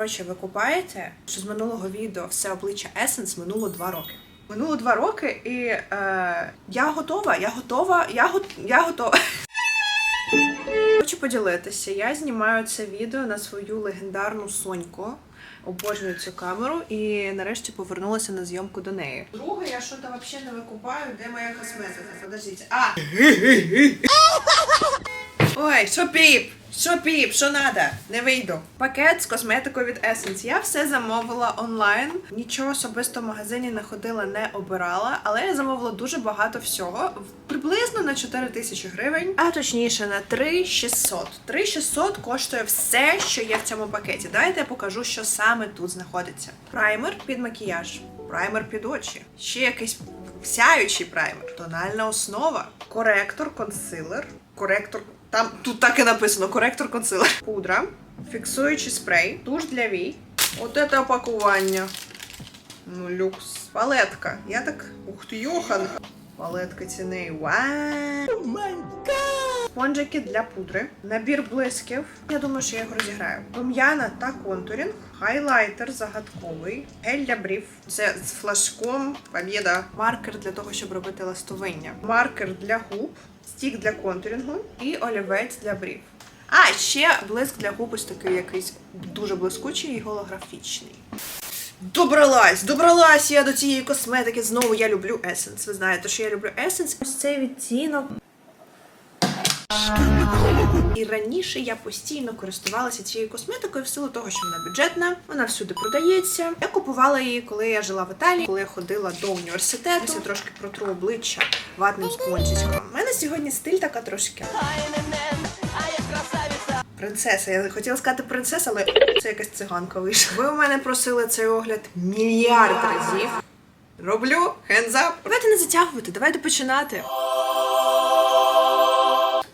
Коротше, ви купаєте, що з минулого відео все обличчя Essence минуло два роки. Минуло два роки, і е, я готова, я готова, я, го, я готова. Хочу поділитися. Я знімаю це відео на свою легендарну Соньку. Обожнюю цю камеру і нарешті повернулася на зйомку до неї. Друге, я що там взагалі не викупаю, де моя косметика? Подождіть. А! Ой, що піп? Що піп? Що надо? Не вийду. Пакет з косметикою від Essence. Я все замовила онлайн. Нічого особисто в магазині не ходила, не обирала, але я замовила дуже багато всього. Приблизно на 4 тисячі гривень, а точніше на 3600. 3600 коштує все, що є в цьому пакеті. Давайте я покажу, що саме тут знаходиться. Праймер під макіяж, праймер під очі, ще якийсь сяючий праймер, тональна основа, коректор, консилер, коректор. Там тут так і написано: коректор консилер. Пудра, фіксуючий спрей, туш для вій. От це опакування. Ну, люкс. Палетка. Я так. Ух ти, Йохан. Палетка ціни. Вау! Спонжики для пудри, набір блисків. Я думаю, що я його розіграю. Рум'яна та контурінг, хайлайтер загадковий, гель для брів. Це з флажком, побєда. Маркер для того, щоб робити ластовиння. Маркер для губ, стік для контурінгу і олівець для брів. А, ще блиск для губ ось такий якийсь дуже блискучий і голографічний. Добралась, добралась я до цієї косметики. Знову я люблю Essence. Ви знаєте, що я люблю Essence. Ось цей відтінок. І раніше я постійно користувалася цією косметикою в силу того, що вона бюджетна, вона всюди продається. Я купувала її, коли я жила в Італії, коли я ходила до університету. Я трошки протру обличчя ватним спонжичком. Мене сьогодні стиль така трошки. Принцеса. Я хотіла сказати принцеса, але це якась циганка вийшла. Ви у мене просили цей огляд мільярд разів. Роблю up. Давайте не затягувати, давайте починати.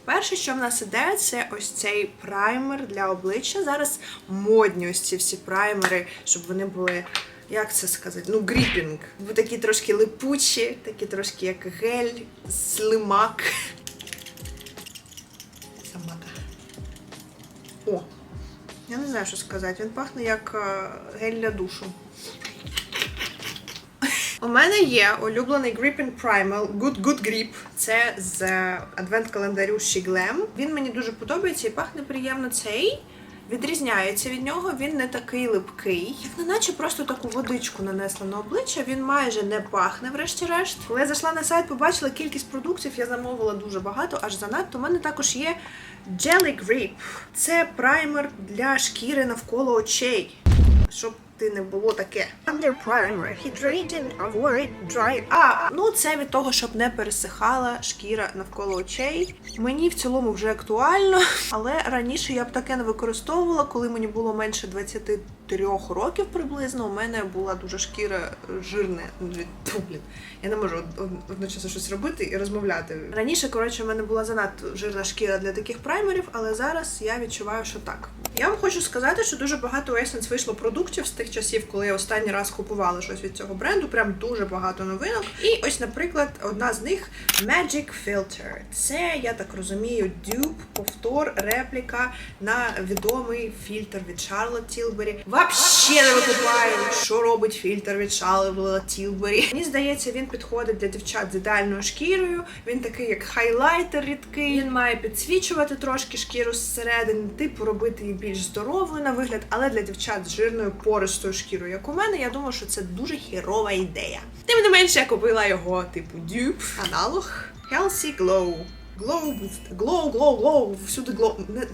Перше, що в нас іде, це ось цей праймер для обличчя. Зараз модні ось ці всі праймери, щоб вони були. Як це сказати? Ну, гріпінг. Такі трошки липучі, такі трошки як гель, слимак. Собака. О! Я не знаю, що сказати. Він пахне як е, гель для душу. У мене є улюблений Gripping Primal Good Good Grip. Це з адвент-календарю She Glam. Він мені дуже подобається і пахне приємно цей. Відрізняється від нього, він не такий липкий. Як неначе просто таку водичку нанесла на обличчя, він майже не пахне, врешті-решт. Коли я зайшла на сайт, побачила кількість продуктів, я замовила дуже багато, аж занадто. У мене також є Jelly Grip. Це праймер для шкіри навколо очей. Щоб ти не було таке. Under primer, hydrating, avoid dry. up. ну це від того, щоб не пересихала шкіра навколо очей. Мені в цілому вже актуально, але раніше я б таке не використовувала, коли мені було менше 23 років приблизно. У мене була дуже шкіра жирна. Блін. Я не можу од- од- одночасно щось робити і розмовляти. Раніше, коротше, в мене була занадто жирна шкіра для таких праймерів, але зараз я відчуваю, що так. Я вам хочу сказати, що дуже багато у Essence вийшло продуктів з тих часів, коли я останній раз купувала щось від цього бренду. Прям дуже багато новинок. І ось, наприклад, одна з них Magic Filter. Це, я так розумію, дюб, повтор, репліка на відомий фільтр від Charlotte Tilbury. Вообще не викупаю, що робить фільтр від Charlotte Tilbury. Мені здається, він підходить для дівчат з ідеальною шкірою. Він такий, як хайлайтер рідкий. Він має підсвічувати трошки шкіру зсередини, типу робити її більш здоровою на вигляд, але для дівчат з жирною пористою шкірою, як у мене, я думаю, що це дуже хірова ідея. Тим не менше, я купила його, типу, дюб, аналог Healthy Glow. Glow. Glow, glow, glow. Всюди glow. Не-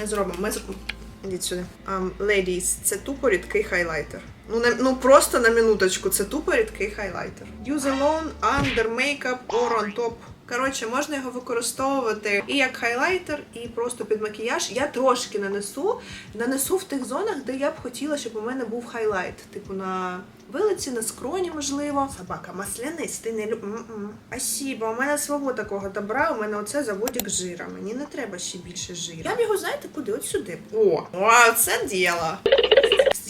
Ми зробимо, ми зробимо. Ідіть сюди. Um, ladies, це тупо рідкий хайлайтер. Ну, на, ну просто на минуточку, це тупо рідкий хайлайтер. Use alone, under makeup or on top. Коротше, можна його використовувати і як хайлайтер, і просто під макіяж. Я трошки нанесу. Нанесу в тих зонах, де я б хотіла, щоб у мене був хайлайт. Типу на вилиці, на скроні, можливо. Собака, масляниць, ти не люб... Спасибо, у мене свого такого добра, у мене оце заводик жира. Мені не треба ще більше жира. Я б його, знаєте, куди? От сюди. О, о це діло.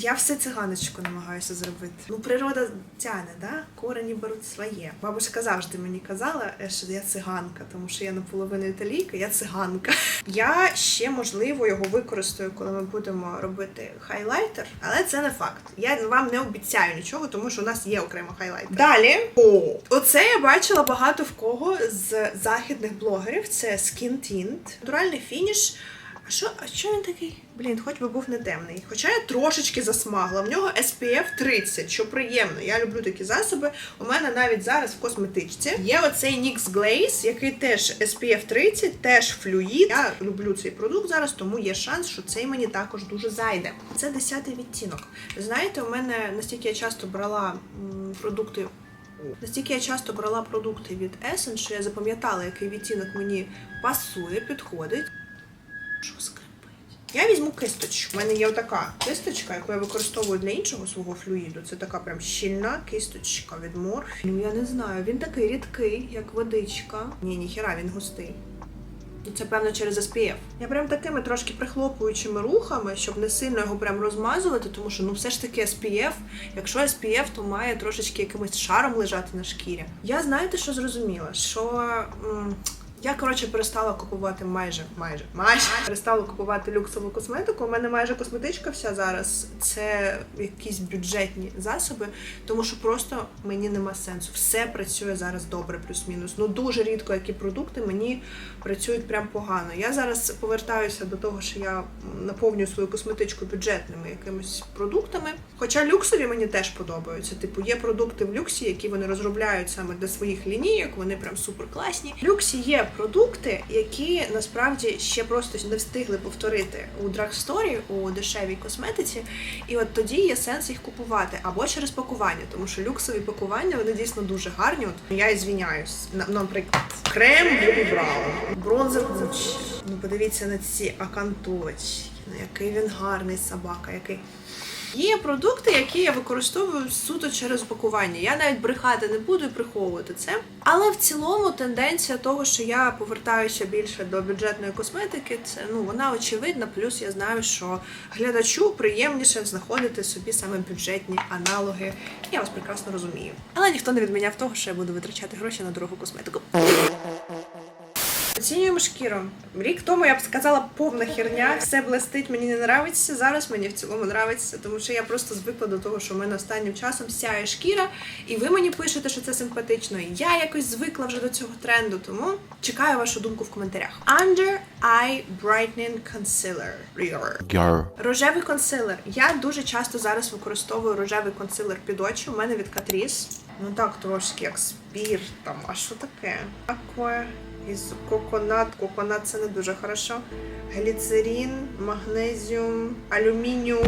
Я все циганочку намагаюся зробити. Ну, природа тяне, да? Корені беруть своє. Бабушка завжди мені казала, е, що я циганка, тому що я наполовину італійка, я циганка. Я ще можливо його використаю, коли ми будемо робити хайлайтер, але це не факт. Я вам не обіцяю нічого, тому що у нас є окремо хайлайтер. Далі, о, оце я бачила багато в кого з західних блогерів. Це Skin Tint. Натуральний фініш. А що, а що він такий? Блін, хоч би був не темний. Хоча я трошечки засмагла. В нього SPF 30, що приємно. Я люблю такі засоби. У мене навіть зараз в косметичці є оцей NYX Glaze, який теж SPF 30, теж флюїд. Я люблю цей продукт зараз, тому є шанс, що цей мені також дуже зайде. Це 10 відтінок. Знаєте, у мене настільки я часто брала продукти. Настільки я часто брала продукти від Essence, що я запам'ятала, який відтінок мені пасує, підходить. Що скрипить? Я візьму кисточку. У мене є отака кисточка, яку я використовую для іншого свого флюїду. Це така прям щільна кисточка від Morphe. Ну я не знаю, він такий рідкий, як водичка. Ні, ніхіра, він густий. І це певно через SPF. Я прям такими трошки прихлопуючими рухами, щоб не сильно його прям розмазувати, тому що ну все ж таки SPF. Якщо SPF, то має трошечки якимось шаром лежати на шкірі. Я знаєте, що зрозуміла? Що я коротше перестала купувати майже, майже, майже перестала купувати люксову косметику. У мене майже косметичка вся зараз. Це якісь бюджетні засоби, тому що просто мені нема сенсу. Все працює зараз добре, плюс-мінус. Ну дуже рідко які продукти мені працюють прям погано. Я зараз повертаюся до того, що я наповнюю свою косметичку бюджетними якимись продуктами. Хоча люксові мені теж подобаються. Типу, є продукти в люксі, які вони розробляють саме для своїх лінійок. Вони прям супер класні. Люксі є продукти, які насправді ще просто не встигли повторити у драгсторі, у дешевій косметиці. І от тоді є сенс їх купувати або через пакування, тому що люксові пакування вони дійсно дуже гарні. От я і звіняюсь. Наприклад, крем Bobbi Brown, бронзер Gucci. Ну подивіться на ці акантовочки. Ну який він гарний собака, який. Є продукти, які я використовую суто через пакування. Я навіть брехати не буду і приховувати це. Але в цілому тенденція того, що я повертаюся більше до бюджетної косметики, це ну вона очевидна. Плюс я знаю, що глядачу приємніше знаходити собі саме бюджетні аналоги. Я вас прекрасно розумію. Але ніхто не відміняв того, що я буду витрачати гроші на дорогу косметику. Оцінюємо шкіру. Рік тому я б сказала повна херня, все блестить, мені не нравиться. Зараз мені в цілому нравиться, тому що я просто звикла до того, що в мене останнім часом сяє шкіра, і ви мені пишете, що це симпатично. Я якось звикла вже до цього тренду, тому чекаю вашу думку в коментарях. Under Eye Brightening Concealer. Girl. Рожевий консилер. Я дуже часто зараз використовую рожевий консилер під очі. У мене від Catrice. Ну так, трошки як спір там. А що таке? Таке із коконат. Коконат це не дуже хорошо. Гліцерин, магнезіум, алюмініум.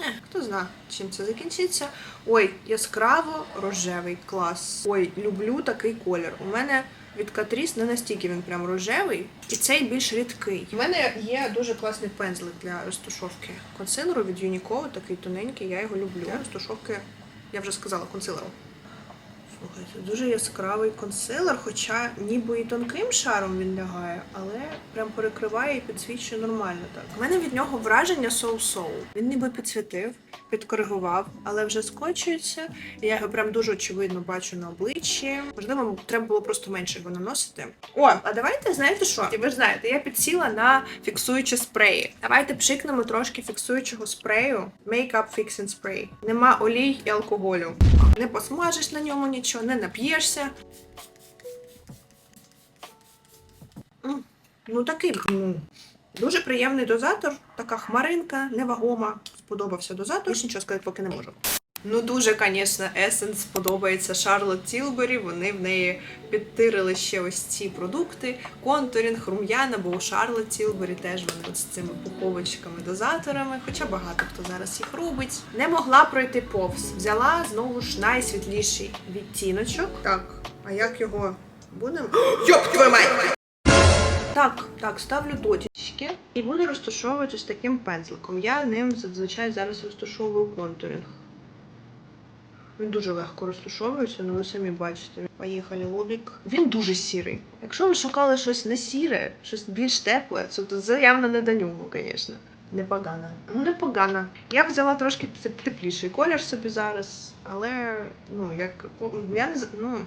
Е, хто знає, чим це закінчиться. Ой, яскраво рожевий клас. Ой, люблю такий колір. У мене від Catrice не настільки він прям рожевий, і цей більш рідкий. У мене є дуже класний пензлик для розташовки консилеру від Uniqlo, такий тоненький, я його люблю. Для розташовки, я вже сказала, консилеру. Слухайте, дуже яскравий консилер, хоча ніби і тонким шаром він лягає, але прям перекриває і підсвічує нормально так. У мене від нього враження соу-соу. Він ніби підсвітив, підкоригував, але вже скочується. Я його прям дуже очевидно бачу на обличчі. Можливо, треба було просто менше його наносити. О, а давайте знаєте що? Ви ж знаєте, я підсіла на фіксуючі спреї. Давайте пшикнемо трошки фіксуючого спрею. Makeup Fixing Spray. Нема олій і алкоголю. Не посмажиш на ньому нічого, не нап'єшся. Ну такий. ну, Дуже приємний дозатор, така хмаринка, невагома. Сподобався дозатор. Більше нічого сказати поки не можу. Ну дуже, звісно, Essence подобається Шарлот Тілбері. Вони в неї підтирили ще ось ці продукти: контурінг, рум'яна, бо у Шарлот Тілбері теж вони з цими пуховичками, дозаторами, хоча багато хто зараз їх робить. Не могла пройти повз. Взяла знову ж найсвітліший відтіночок. Так, а як його будемо? Йоп, твою мать! Так, так, ставлю дотічки і буду розташовувати з таким пензликом. Я ним зазвичай зараз розташовую контуринг. Він дуже легко розташовується, ну ви самі бачите. Поїхали лобік. Він дуже сірий. Якщо ви шукали щось не сіре, щось більш тепле, то це явно не до нього, звісно. Непогано. Ну, непогано. Я взяла трошки тепліший колір собі зараз, але ну, як я не ну,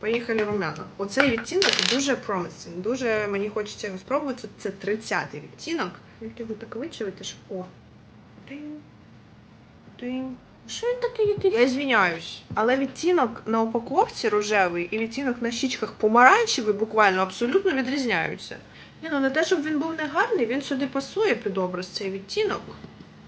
поїхали румяна. Оцей відтінок дуже promising. Дуже мені хочеться його спробувати. Це 30-й відтінок. Тільки ви так вичавите, що о. Тинь. Тинь. Що він такий який? Я звіняюсь. Але відтінок на упаковці рожевий і відтінок на щічках помаранчевий буквально абсолютно відрізняються. Ні, ну не те, щоб він був не гарний, він сюди пасує під образ цей відтінок.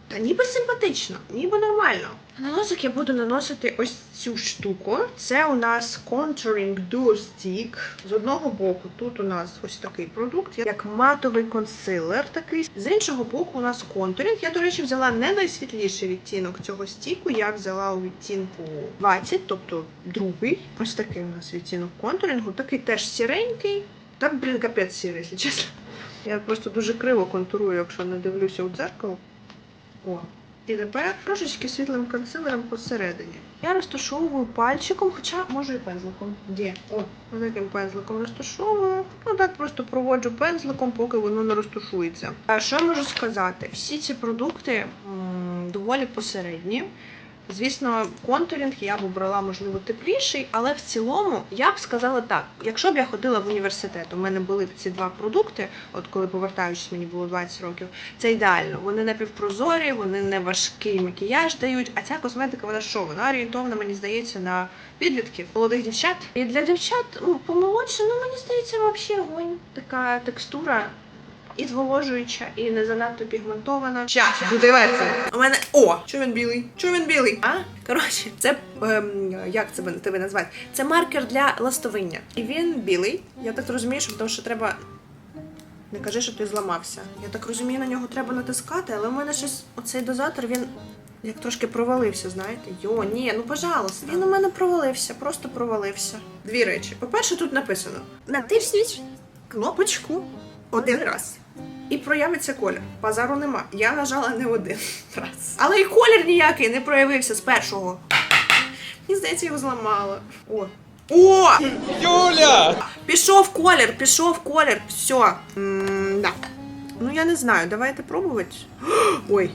Та ніби симпатично, ніби нормально. На носик я буду наносити ось цю штуку. Це у нас Contouring Duo Stick. З одного боку тут у нас ось такий продукт, як матовий консилер такий. З іншого боку, у нас контурінг. Я, до речі, взяла не найсвітліший відтінок цього стіку. Я взяла у відтінку 20, тобто другий. Ось такий у нас відтінок контурінгу. Такий теж сіренький. Та, блін, капець сірий, якщо чесно. Я просто дуже криво контурую, якщо не дивлюся у дзеркало. О. І тепер трошечки світлим консилером посередині. Я розташовую пальчиком, хоча можу і пензликом. Де? О, таким пензликом розташовую. Ну так просто проводжу пензликом, поки воно не розташується. А що я можу сказати? Всі ці продукти м, доволі посередні. Звісно, контурінг я б обрала, можливо, тепліший, але в цілому я б сказала так: якщо б я ходила в університет, у мене були б ці два продукти, от коли повертаючись, мені було 20 років, це ідеально. Вони напівпрозорі, вони не важкий макіяж дають. А ця косметика, вона що? Вона орієнтована, мені здається, на підлітків, молодих дівчат. І для дівчат ну, помолодше, ну мені здається, взагалі огонь. Така текстура. І зволожуюча, і не занадто пігментована. Щас, буде весело. У мене. О! Чого він білий? Чого він білий? А? Коротше, це ем, як це тебе назвати? Це маркер для ластовиння. І він білий. Я так розумію, що тому що треба. Не кажи, що ти зламався. Я так розумію, на нього треба натискати, але у мене щось оцей дозатор, він як трошки провалився, знаєте? Йо, ні, ну пожалуйста. Він у мене провалився, просто провалився. Дві речі. По-перше, тут написано: натисніть кнопочку один раз. І проявиться колір. Базару нема. Я нажала не один раз. Але і колір ніякий не проявився з першого. Мені здається, його зламала. О. О! Юля! Пішов колір, пішов колір, все. да. Ну я не знаю, давайте пробувати. Ой.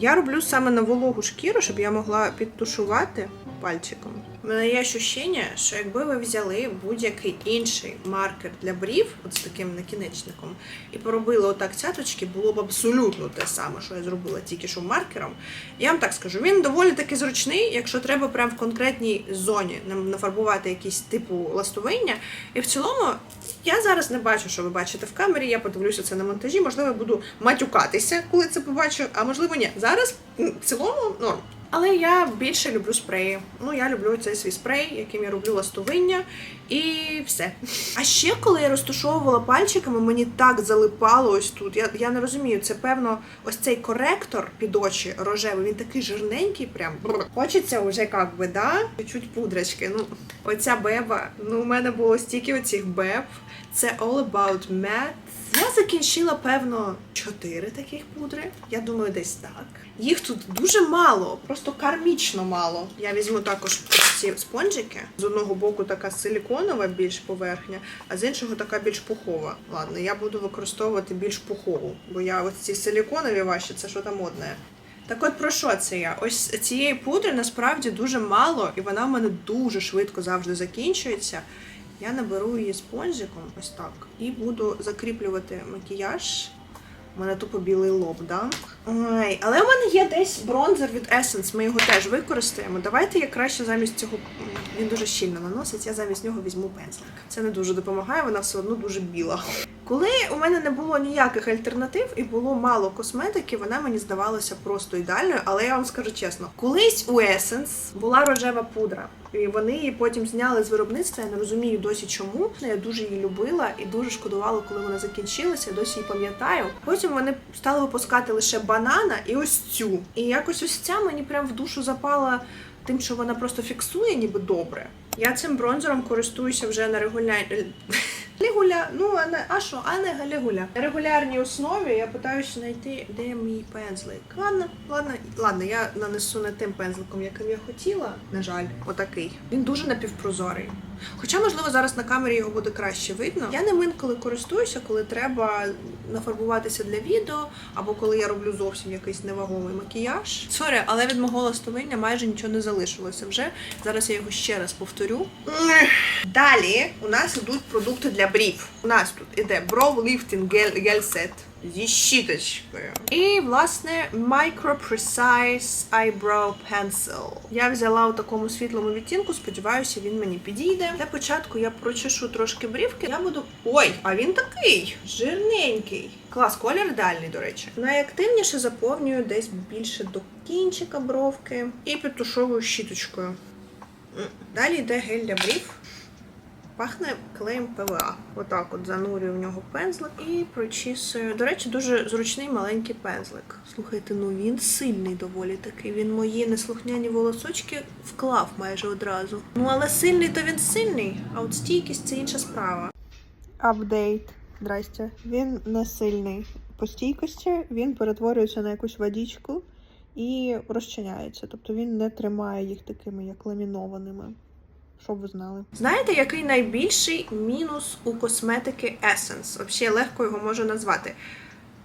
Я роблю саме на вологу шкіру, щоб я могла підтушувати пальчиком. У мене є ощущення, що якби ви взяли будь-який інший маркер для брів, от з таким накінечником, і поробили отак цяточки, було б абсолютно те саме, що я зробила тільки що маркером. Я вам так скажу, він доволі таки зручний, якщо треба прямо в конкретній зоні нафарбувати якийсь типу ластовиння. І в цілому я зараз не бачу, що ви бачите в камері. Я подивлюся це на монтажі. Можливо, я буду матюкатися, коли це побачу, а можливо, ні. Зараз в цілому норм. Але я більше люблю спреї. Ну, я люблю цей свій спрей, яким я роблю ластовиння, і все. А ще коли я розташовувала пальчиками, мені так залипало ось тут. Я, я не розумію, це певно ось цей коректор під очі рожевий, він такий жирненький, прям хочеться вже як би, да? Чуть-чуть пудрочки. Ну, оця беба. Ну, у мене було стільки оцих беб. Це All About Matte. Я закінчила, певно, чотири таких пудри. Я думаю, десь так. Їх тут дуже мало, просто кармічно мало. Я візьму також ці спонжики. З одного боку така силіконова, більш поверхня, а з іншого така більш пухова. Ладно, я буду використовувати більш пухову, бо я ось ці силіконові ваші, це що там модне. Так от про що це я? Ось цієї пудри насправді дуже мало, і вона в мене дуже швидко завжди закінчується. Я наберу її спонжиком, ось так, і буду закріплювати макіяж. У мене тупо білий лоб, да? Ой, але у мене є десь бронзер від Essence, ми його теж використаємо. Давайте я краще замість цього, він дуже щільно наносить, я замість нього візьму пензлик. Це не дуже допомагає, вона все одно дуже біла. Коли у мене не було ніяких альтернатив і було мало косметики, вона мені здавалася просто ідеальною. Але я вам скажу чесно, колись у Essence була рожева пудра, і вони її потім зняли з виробництва. Я не розумію досі чому. Я дуже її любила і дуже шкодувала, коли вона закінчилася. Я досі її пам'ятаю. Потім вони стали випускати лише банана і ось цю. І якось ось ця мені прям в душу запала тим, що вона просто фіксує, ніби добре. Я цим бронзером користуюся вже на регулярній ну а не що, а не галігуля. На регулярній основі я питаюся знайти, де мій пензлик. Ладно, ладно, ладно, я нанесу не тим пензликом, яким я хотіла. На жаль, отакий. Він дуже напівпрозорий. Хоча, можливо, зараз на камері його буде краще видно. Я ним інколи користуюся, коли треба нафарбуватися для відео, або коли я роблю зовсім якийсь невагомий макіяж. Сорі, але від мого ластовиння майже нічого не залишилося вже. Зараз я його ще раз повторю. Далі у нас ідуть продукти для брів. У нас тут іде Brow Lifting Gel, Gel Set зі щіточкою. І, власне, Micro Precise Eyebrow Pencil. Я взяла у такому світлому відтінку, сподіваюся, він мені підійде. Для початку я прочешу трошки брівки. Я буду. Ой, а він такий жирненький. Клас, колір ідеальний, до речі. Найактивніше заповнюю десь більше до кінчика бровки і підтушовую щіточкою. Далі йде гель для. Пахне клеєм ПВА. Отак от занурюю в нього пензлик і прочісую. До речі, дуже зручний маленький пензлик. Слухайте, ну він сильний доволі такий. Він мої неслухняні волосочки вклав майже одразу. Ну але сильний то він сильний, а от стійкість це інша справа. Апдейт. Здрасте. Він не сильний. По стійкості він перетворюється на якусь водичку і розчиняється. Тобто він не тримає їх такими як ламінованими. Щоб ви знали. Знаєте, який найбільший мінус у косметики Essence? Взагалі легко його можу назвати.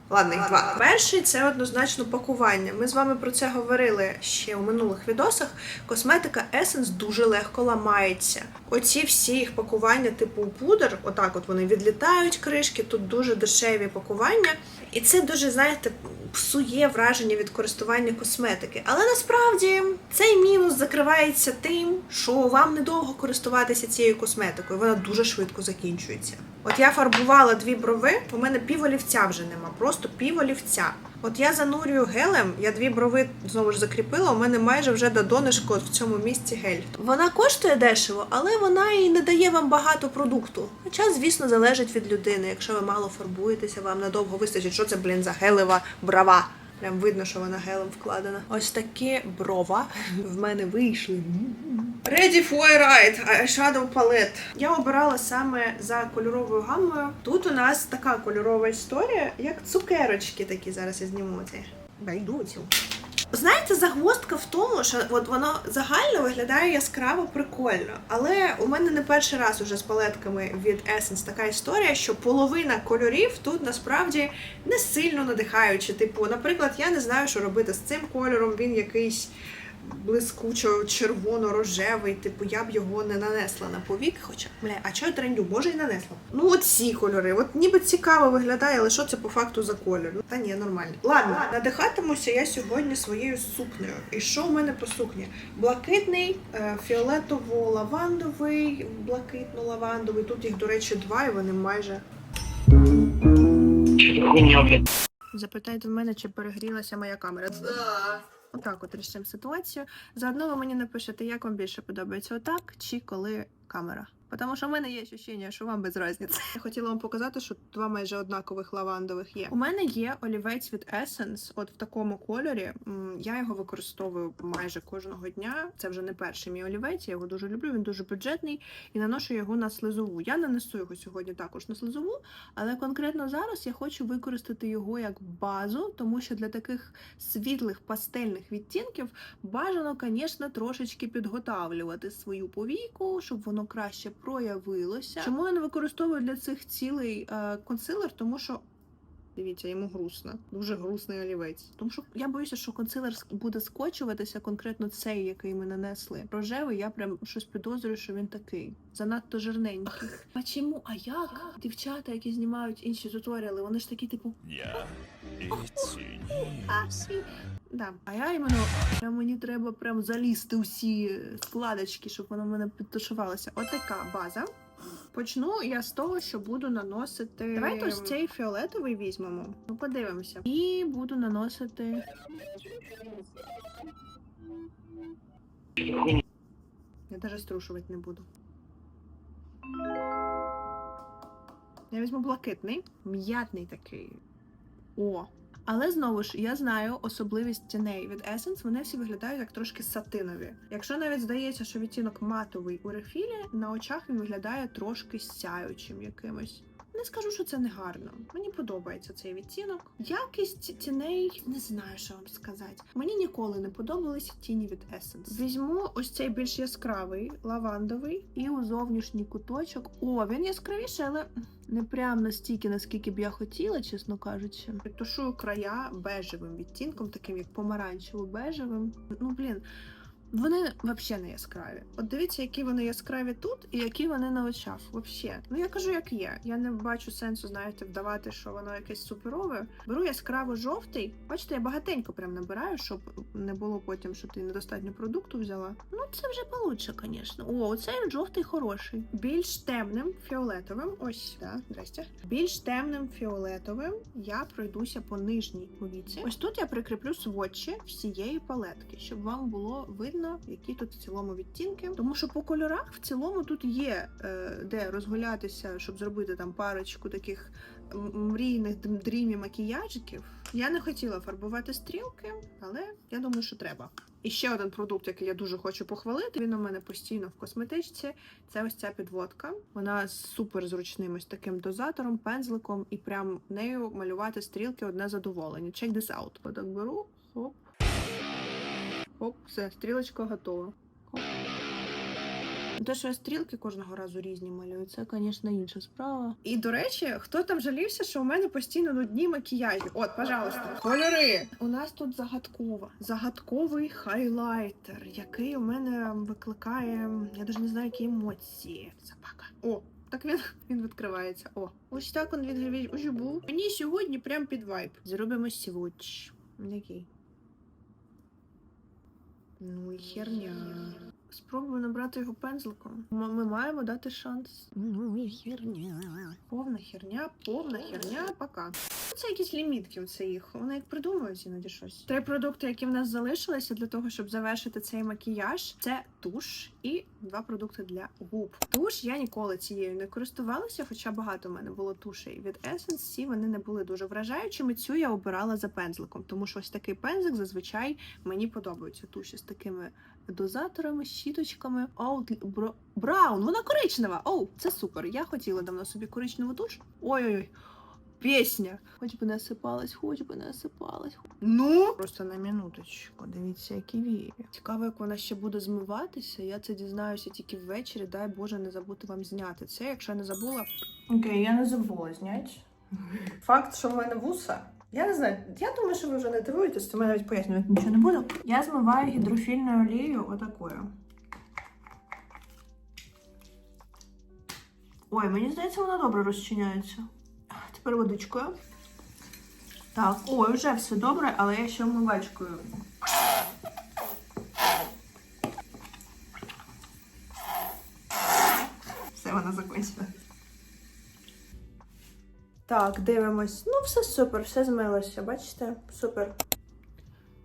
Ладно, їх два. Перший це однозначно пакування. Ми з вами про це говорили ще у минулих відосах. Косметика Essence дуже легко ламається. Оці всі їх пакування, типу пудр, отак от вони відлітають кришки, тут дуже дешеві пакування. І це дуже, знаєте, псує враження від користування косметики. Але насправді цей мінус закривається тим, що вам недовго користуватися цією косметикою. Вона дуже швидко закінчується. От я фарбувала дві брови, у мене піволівця вже нема, просто піволівця. От я занурюю гелем, я дві брови знову ж закріпила, у мене майже вже до донышка в цьому місці гель. Вона коштує дешево, але вона і не дає вам багато продукту. Хоча, звісно, залежить від людини. Якщо ви мало фарбуєтеся, вам надовго вистачить, що це, блін, за гелева брова. Прям видно, що вона гелем вкладена. Ось такі брова в мене вийшли. Ready for a ride, Eyeshadow Palette. Я обирала саме за кольоровою гаммою. Тут у нас така кольорова історія, як цукерочки такі. Зараз я зніму ці. Байдуцю. Знаєте, загвоздка в тому, що от воно загально виглядає яскраво прикольно. Але у мене не перший раз уже з палетками від Essence така історія, що половина кольорів тут насправді не сильно надихаючі. Типу, наприклад, я не знаю, що робити з цим кольором. Він якийсь блискучо червоно-рожевий, типу я б його не нанесла на повік. Хоча, бля, а чого я трендю? Може і нанесла. Ну, от ці кольори. От ніби цікаво виглядає, але що це по факту за колір? Ну, та ні, нормально. Ладно, надихатимуся я сьогодні своєю сукнею. І що в мене по сукні? Блакитний, е, фіолетово-лавандовий, блакитно-лавандовий. Тут їх, до речі, два, і вони майже. Запитайте в мене, чи перегрілася моя камера. Отак от рішимо ситуацію. Заодно ви мені напишете, як вам більше подобається отак чи коли камера. Тому що в мене є відчуття, що вам без різниці. Я хотіла вам показати, що два майже однакових лавандових є. У мене є олівець від Essence, от в такому кольорі. Я його використовую майже кожного дня. Це вже не перший мій олівець. Я його дуже люблю. Він дуже бюджетний і наношу його на слизову. Я нанесу його сьогодні також на слизову, але конкретно зараз я хочу використати його як базу, тому що для таких світлих пастельних відтінків бажано, звісно, трошечки підготавлювати свою повійку, щоб воно краще проявилося. Чому я не використовую для цих цілей е, консилер? Тому що. Дивіться, йому грустно, дуже грустний олівець. Тому що я боюся, що консилер буде скочуватися конкретно цей, який ми нанесли. Рожевий, я прям щось підозрюю, що він такий занадто жирненький. А чому? А як? Дівчата, які знімають інші туторіали, вони ж такі, типу, Я і цінюсь. Да. А я іменно прям мені треба прям залізти усі складочки, щоб воно в мене підтушувалося. Отака база. Почну я з того, що буду наносити. Давайте ось цей фіолетовий візьмемо. Ну, подивимося. І буду наносити. Я навіть струшувати не буду. Я візьму блакитний, м'ятний такий. О. Але знову ж я знаю особливість тіней від Essence, вони всі виглядають як трошки сатинові. Якщо навіть здається, що відтінок матовий у рефілі, на очах він виглядає трошки сяючим якимось. Не скажу, що це не гарно. Мені подобається цей відтінок. Якість тіней не знаю, що вам сказати. Мені ніколи не подобалися тіні від Essence. Візьму ось цей більш яскравий лавандовий і у зовнішній куточок. О, він яскравіший, але не прям настільки, наскільки б я хотіла, чесно кажучи. Тушую края бежевим відтінком, таким як помаранчево-бежевим. Ну блін. Вони взагалі не яскраві. От дивіться, які вони яскраві тут і які вони на очах. Взагалі. Ну я кажу, як є. Я не бачу сенсу, знаєте, вдавати, що воно якесь суперове. Беру яскраво жовтий. Бачите, я багатенько прям набираю, щоб не було потім, що ти недостатньо продукту взяла. Ну це вже получше, звісно. О, оцей жовтий хороший. Більш темним фіолетовим. Ось, да, здрасте. Більш темним фіолетовим я пройдуся по нижній повіці. Ось тут я прикріплю сводчі всієї палетки, щоб вам було видно, які тут в цілому відтінки. Тому що по кольорах в цілому тут є е, де розгулятися, щоб зробити там парочку таких мрійних дрім- дрімі макіяжиків. Я не хотіла фарбувати стрілки, але я думаю, що треба. І ще один продукт, який я дуже хочу похвалити. Він у мене постійно в косметичці. Це ось ця підводка. Вона з супер зручним ось таким дозатором, пензликом, і прям нею малювати стрілки одне задоволення. Check this out. Отак беру, хоп. Хоп, все, стрілочка готова. Ну, Те, що я стрілки кожного разу різні малюю, це, звісно, інша справа. І до речі, хто там жалівся, що у мене постійно нудні макіяжі? От, пожалуйста, кольори. У нас тут загадкова, загадковий хайлайтер, який у мене викликає, я навіть не знаю, які емоції. Собака. О, так він, він відкривається. О, ось так він відкривається. був. Мені сьогодні прям під вайб. Зробимо сівоч. Який? Ну и херня. Спробую набрати його пензликом. Ми маємо дати шанс. Ну, херня. Повна херня, повна херня, пока. Це якісь лімітки в цих. Вони як придумують іноді щось. Три продукти, які в нас залишилися для того, щоб завершити цей макіяж, це туш і два продукти для губ. Туш я ніколи цією не користувалася, хоча багато в мене було тушей від Essence, всі вони не були дуже вражаючими. Цю я обирала за пензликом, тому що ось такий пензлик зазвичай мені подобаються туші з такими дозаторами, щіточками. Оу, бро... Браун, вона коричнева. Оу, це супер. Я хотіла давно собі коричневу туш. Ой-ой-ой. Пісня. Хоч би не осипалась, хоч би не осипалась. Ну, просто на минуточку. Дивіться, які вії. Цікаво, як вона ще буде змиватися. Я це дізнаюся тільки ввечері. Дай Боже, не забути вам зняти це. Якщо я не забула. Окей, я не забула зняти. Факт, що в мене вуса. Я не знаю, я думаю, що ви вже не дивуєтесь, тому я навіть пояснювати нічого не буду. Я змиваю гідрофільною олією отакою. Ой, мені здається, вона добре розчиняється. Тепер водичкою. Так, ой, вже все добре, але я ще вмивачкою. Все, вона закінчила. Так, дивимось. Ну, все супер, все змилося, бачите? Супер.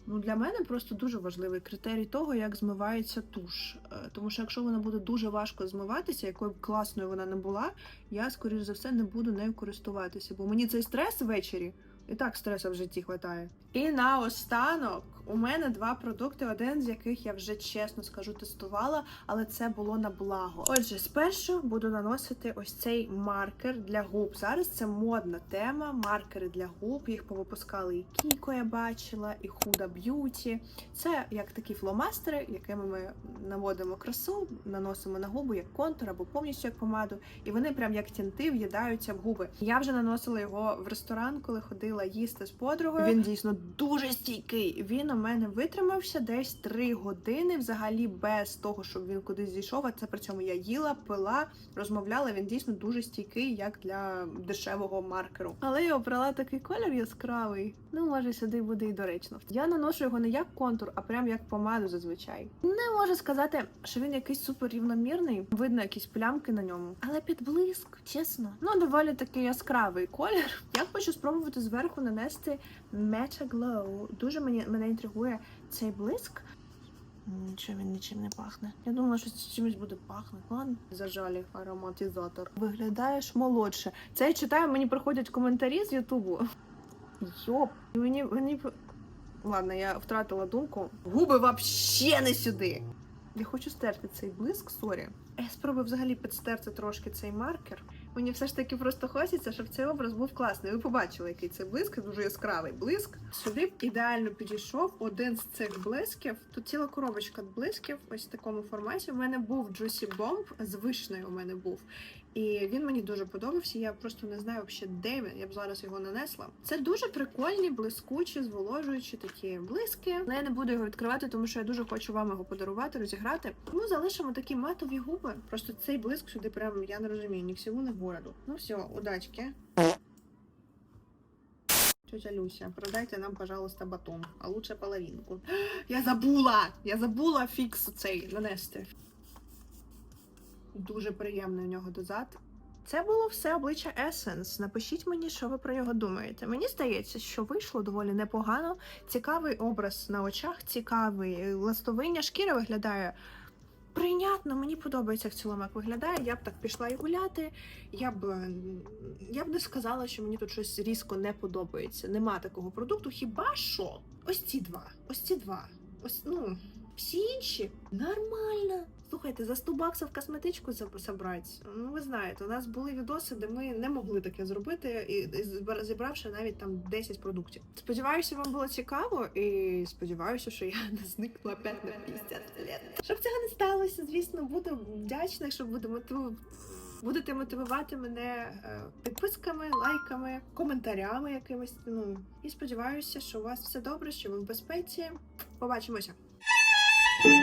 Ну, для мене просто дуже важливий критерій того, як змивається туш. Е, Тому що якщо вона буде дуже важко змиватися, якою б класною вона не була, я, скоріш за все, не буду нею користуватися. Бо мені цей стрес ввечері і так стресу в житті хватає. І наостанок у мене два продукти, один з яких я вже чесно скажу тестувала, але це було на благо. Отже, спершу буду наносити ось цей маркер для губ. Зараз це модна тема. Маркери для губ. Їх повипускали і Кіко, я бачила, і Huda Beauty. Це як такі фломастери, якими ми наводимо красу, наносимо на губи як контур або повністю як помаду, і вони прям як тінти в'їдаються в губи. Я вже наносила його в ресторан, коли ходила їсти з подругою. Він дійсно дуже стійкий. Він у мене витримався десь 3 години, взагалі без того, щоб він кудись зійшов. А це при цьому я їла, пила, розмовляла. Він дійсно дуже стійкий, як для дешевого маркеру. Але я обрала такий колір яскравий. Ну, може, сюди буде і доречно. Я наношу його не як контур, а прям як помаду зазвичай. Не можу сказати, що він якийсь супер рівномірний. Видно якісь плямки на ньому. Але під блиск, чесно. Ну, доволі такий яскравий колір. Я хочу спробувати зверху нанести Meta Glow. Дуже мені мене інтригує цей блиск. Нічого він нічим не пахне. Я думала, що чимось буде пахнути. Ладно, зажалі ароматизатор. Виглядаєш молодше. Це я читаю, мені приходять коментарі з Ютубу. Йоп, мені мені. Ладно, я втратила думку. Губи вообще не сюди. Я хочу стерти цей блиск, сорі. Я спробую взагалі підстерти трошки цей маркер. Мені все ж таки просто хочеться, щоб цей образ був класний. Ви побачили, який це блиск, дуже яскравий блиск. Сюди ідеально підійшов один з цих блисків. Тут ціла коробочка блисків, ось в такому форматі. У мене був Juicy Bomb, з вишнею у мене був. І він мені дуже подобався. Я просто не знаю взагалі, де він. Я б зараз його нанесла. Це дуже прикольні, блискучі, зволожуючі такі блиски. Але я не буду його відкривати, тому що я дуже хочу вам його подарувати, розіграти. Тому залишимо такі матові губи. Просто цей блиск сюди прям я не розумію, ні к всьому, ні городу. Ну все, удачки. Тетя Люся, продайте нам, пожалуйста, батон, а лучше половинку. Я забула! Я забула фікс цей нанести. Дуже приємний у нього дозат. Це було все обличчя Essence. Напишіть мені, що ви про нього думаєте. Мені здається, що вийшло доволі непогано. Цікавий образ на очах, цікавий. Ластовиння шкіра виглядає прийнятно. Мені подобається в цілому, як виглядає. Я б так пішла і гуляти. Я б я б не сказала, що мені тут щось різко не подобається. Нема такого продукту. Хіба що? Ось ці два. Ось ці два. Ось ну. Всі інші нормально. Слухайте, за 100 баксів косметичку забрати. Ну, ви знаєте, у нас були відоси, де ми не могли таке зробити, і, зібравши навіть там 10 продуктів. Сподіваюся, вам було цікаво, і сподіваюся, що я не зникла опять на 50 лет. Щоб цього не сталося, звісно, буду вдячна, якщо буду мотив... будете мотивувати мене е, підписками, лайками, коментарями якимись. Ну і сподіваюся, що у вас все добре, що ви в безпеці. Побачимося.